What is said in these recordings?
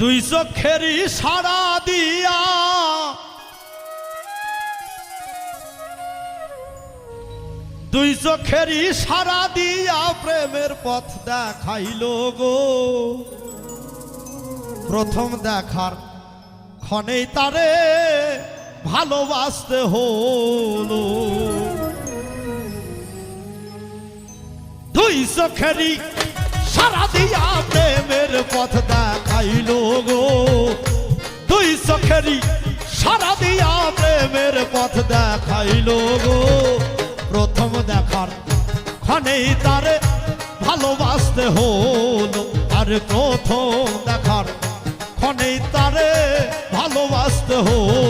দুই চোখেরই সারা দিয়া। দুই চোখেরই সারা দিয়া প্রেমের পথ দেখাইল গো। প্রথম দেখার ক্ষণেই তারে ভালোবাসতে হলো। দুই চোখেরই সারা দিয়া প্রেমের পথ দেখাইল চোখেরই সারা দিয়া প্রেমের পথ দেখাইল গো। প্রথম দেখার ক্ষণেই তারে ভালোবাসতে হলো। আর প্রথম দেখার ক্ষণেই তারে ভালোবাসতে হলো।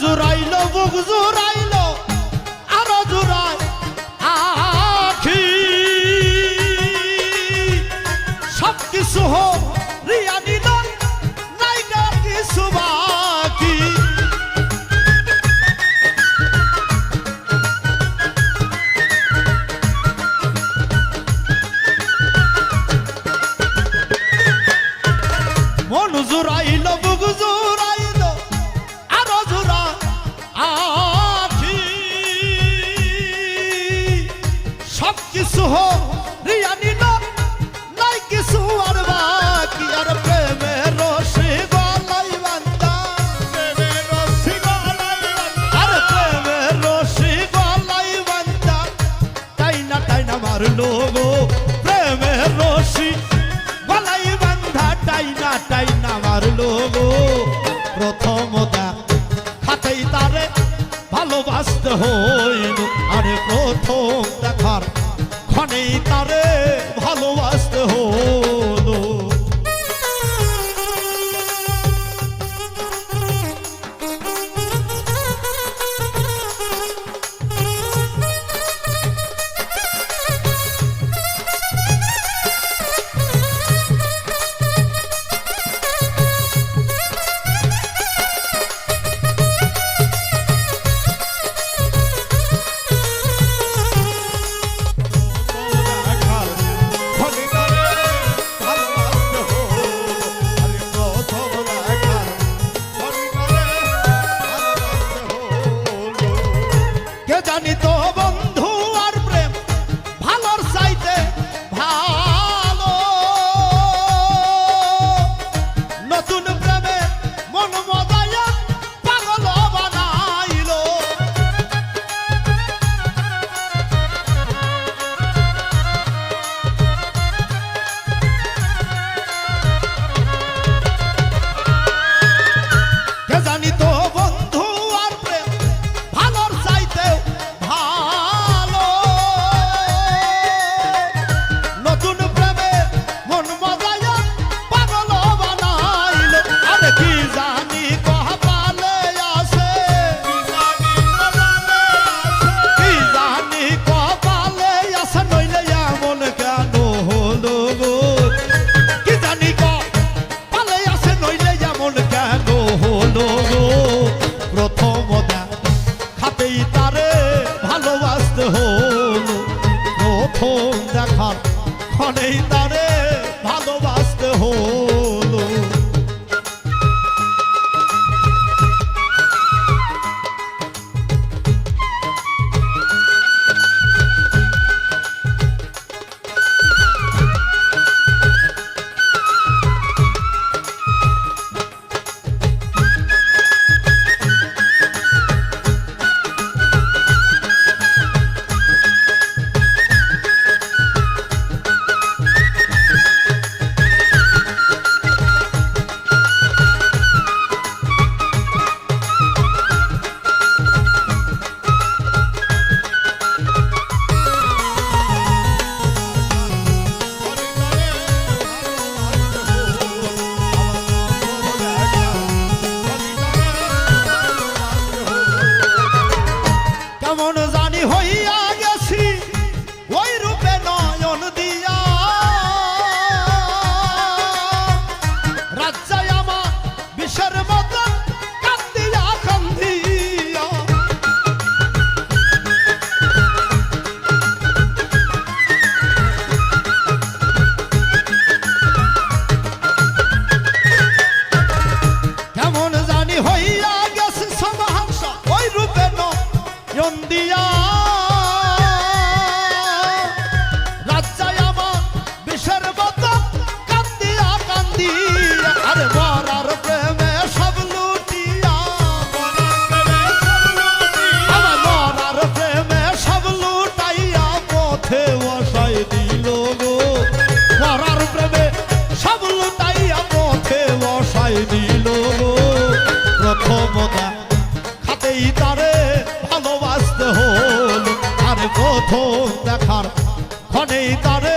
জুড়াইল বুক জুড়াইল আরও জুড়াই আখি সব কিছু হোক রিয়া নিল মন জুড়াইল ভালোবাসতে হইল আরে প্রথম দেখার ক্ষণেই তারে ভালোবাসতে อา你 প্রথম দেখার অনেক তারে সর্বদা খাতেই তারে ভালোবাসতে হল। আর প্রথম দেখার ক্ষণেই তারে